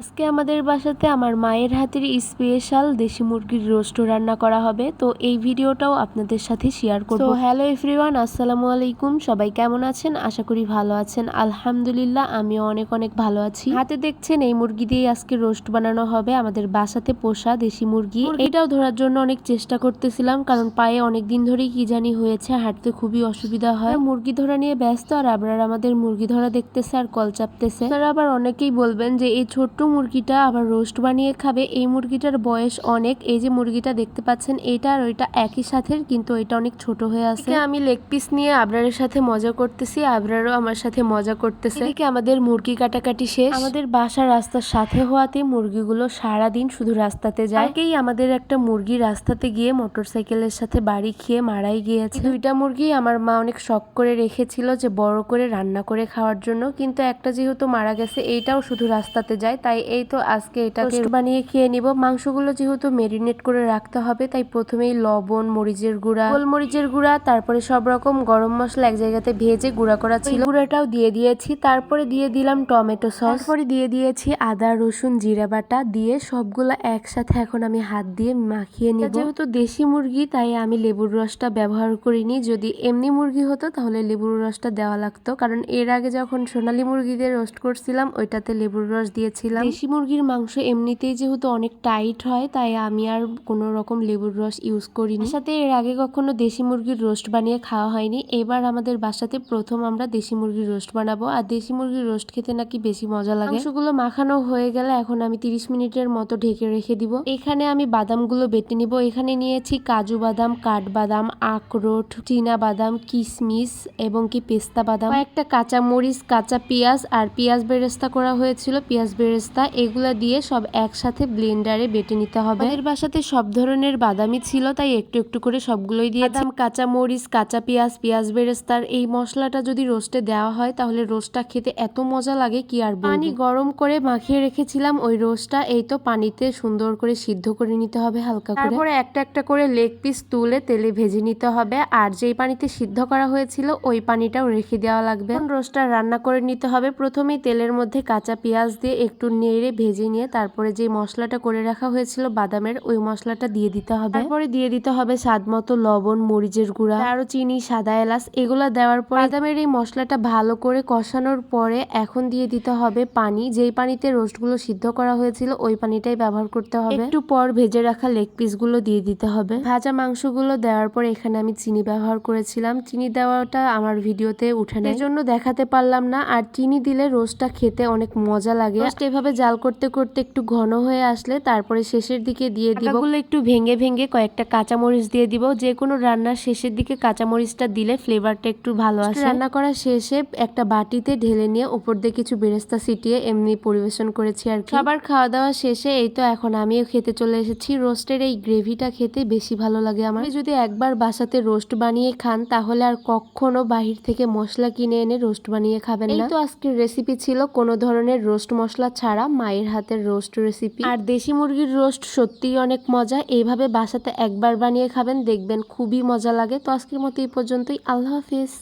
আজকে আমাদের বাসাতে আমার মায়ের হাতের স্পেশাল দেশি মুরগির রোস্ট রান্না করা হবে। তো এই ভিডিওটাও আপনাদের সাথে শেয়ার করব। হ্যালো এভরিওয়ান আসসালামু আলাইকুম। সবাই কেমন আছেন? আশা করি ভালো আছেন। আলহামদুলিল্লাহ, আমিও অনেক অনেক ভালো আছি। হাতে দেখছেন, এই মুরগি দিয়ে আজকে রোস্ট বানানো হবে আমাদের বাসাতে পোষা দেশি মুরগি। এটাও ধরার জন্য অনেক চেষ্টা করতেছিলাম, কারণ পায়ে অনেক দিন ধরেই কি জানি হয়েছে, হাঁটতে খুবই অসুবিধা হয়। মুরগি ধরা নিয়ে ব্যস্ত, আর আবরার আমাদের মুরগি ধরা দেখতেছে আর কল চাপতেছে। আবার অনেকেই বলবেন যে, এই ছোট্ট মুরগিটা আবার রোস্ট বানিয়ে খাবে। এই মুরগিটার বয়স অনেক। এই যে মুরগিটা দেখতে পাচ্ছেন এটা আর ওইটা একই সাথে কিন্তু এটা অনেক ছোট হয়ে আছে। আমি লেগ পিস নিয়ে আবরারের সাথে মজা করতেছি আবরারও আমার সাথে মজা করতেছে। এদিকে আমাদের মুরগি কাটাকাটি শেষ। আমাদের বাসা রাস্তার সাথে হওয়াতে মুরগিগুলো সারা দিন শুধু রাস্তাতে যায়। কালকেই আমাদের একটা মুরগি রাস্তাতে গিয়ে মোটরসাইকেলের সাথে বাড়ি খেয়ে মারাই গিয়েছে। দুইটা মুরগি আমার মা অনেক শখ করে রেখেছিল যে বড় করে রান্না করে খাওয়ার জন্য। কিন্তু একটা যেহেতু মারা গেছে এইটাও শুধু রাস্তাতে যায় তাই এই তো আজকে এটাকে বানিয়ে খেয়ে নিব। মাংসগুলো যেহেতু মেরিনেট করে রাখতে হবে তাই প্রথমেই লবণ মরিচের গুঁড়া গোলমরিচের গুঁড়া তারপরে সব রকম গরম মশলা এক জায়গাতে ভেজে গুঁড়া করা ছিল। গুঁড়াটাও দিয়ে দিয়েছি। তারপরে দিয়ে দিলাম টমেটো সস। তারপরে দিয়ে দিয়েছি আদা রসুন জিরা বাটা দিয়ে সবগুলো একসাথে এখন আমি হাত দিয়ে মাখিয়ে নিব। যেহেতু দেশি মুরগি তাই আমি লেবুর রসটা ব্যবহার করিনি। যদি এমনি মুরগি হতো তাহলে লেবুর রসটা দেওয়া লাগতো। কারণ এর আগে যখন সোনালী মুরগিদের রোস্ট করছিলাম ওইটাতে লেবুর রস দিয়েছিলাম। দেশি মুরগির মাংস এমনিতেই যেহেতু অনেক টাইট হয় তাই আমি আর কোনো রকম লেবুর রস ইউজ করিনি। সাথে এর আগে কখনো দেশি মুরগির রোস্ট বানিয়ে খাওয়া হয়নি। এবার আমাদের বাসাতে প্রথম আমরা দেশি মুরগির রোস্ট বানাবো। আর দেশি মুরগির রোস্ট খেতে নাকি বেশি মজা লাগে। মাংসগুলো মাখানো হয়ে গেলে এখন আমি তিরিশ মিনিটের মতো ঢেকে রেখে দিব। এখানে আমি বাদামগুলো বেটে নিব। এখানে নিয়েছি কাজু বাদাম কাঠবাদাম আখরোট চীনা বাদাম কিশমিশ এবং কি পেস্তা বাদাম। একটা কাঁচা মরিচ কাঁচা পেঁয়াজ আর পেঁয়াজ বেরেস্তা করা হয়েছিল। পেঁয়াজ বেরেস্তা এগুলা দিয়ে সব একসাথে ব্লেন্ডারে বেটে নিতে হবে। এর বাসাতে সব ধরনের বাদামি ছিল, তাই একটু একটু করে সবগুলোই দিয়ে বাদাম কাঁচা মরিচ, কাঁচা পেঁয়াজ পেঁয়াজ বেরেস্তার এই মশলাটা যদি রোস্টে দেওয়া হয়, তাহলে রোস্টটা খেতে এত মজা লাগে, কি আর পানি গরম করে মাখিয়ে রেখেছিলাম ওই রোস্টটা, এই তো পানিতে সুন্দর করে সিদ্ধ করে নিতে হবে হালকা করে। তারপরে একটা একটা করে লেগ পিস তুলে তেলে ভেজে নিতে হবে, আর যেই পানিতে সিদ্ধ করা হয়েছিল, ওই পানিটাও রেখে দেওয়া লাগবে। রোস্টটা রান্না করে নিতে হবে। প্রথমেই তেলের মধ্যে কাঁচা পেঁয়াজ দিয়ে একটু নেড়ে ভেজে নিয়ে তারপরে যে মশলাটা করে রাখা হয়েছিল বাদামের ওই মশলাটা দিয়ে দিতে হবে। তারপরে দিয়ে দিতে হবে স্বাদ মতো লবণ মরিচের গুঁড়া আরও চিনি সাদা এলাচ এগুলো দেওয়ার পর বাদামের এই মশলাটা ভালো করে কষানোর পরে এখন দিয়ে দিতে হবে পানি। যেই পানিতে রোস্টগুলো সিদ্ধ করা হয়েছিল ওই পানিটাই ব্যবহার করতে হবে। একটু পর ভেজে রাখা লেগ পিসগুলো দিয়ে দিতে হবে। ভাজা মাংসগুলো দেওয়ার পর এখানে আমি চিনি ব্যবহার করেছিলাম। চিনি দেওয়াটা আমার ভিডিওতে উঠে নেই। জন্য দেখাতে পারলাম না। আর চিনি দিলে রোস্টটা খেতে অনেক মজা লাগে। এভাবে জাল করতে করতে একটু ঘন হয়ে আসলে তারপরে শেষের দিকে দিয়ে দিব। একটু ভেঙে ভেঙে কয়েকটা কাঁচামরিচ দিয়ে দিব। যে কোনো রান্নার শেষের দিকে কাঁচামরিচটা দিলে ফ্লেভারটা একটু ভালো আসে। রান্না করা শেষে একটা বাটিতে ঢেলে নিয়ে উপর দিয়ে কিছু বেরেস্তা ছিটিয়ে এমনি পরিবেশন করেছি আর কি। খাবার খাওয়া দাওয়া শেষে এই তো এখন আমিও খেতে চলে এসেছি। রোস্টের এই গ্রেভিটা খেতে বেশি ভালো লাগে আমার। যদি একবার বাসাতে রোস্ট বানিয়ে খান তাহলে আর কখনো বাহির থেকে মশলা কিনে এনে রোস্ট বানিয়ে খাবেন না। তো আজকের রেসিপি ছিল কোনো ধরনের রোস্ট মশলা ছাড়া। মায়ের হাতের রোস্ট রেসিপি আর দেশি মুরগির রোস্ট সত্যিই অনেক মজা। এইভাবে বাসাতে একবার বানিয়ে খাবেন, দেখবেন খুবই মজা লাগে। তো আজকের মতো এই পর্যন্তই। আল্লাহ হাফিজ।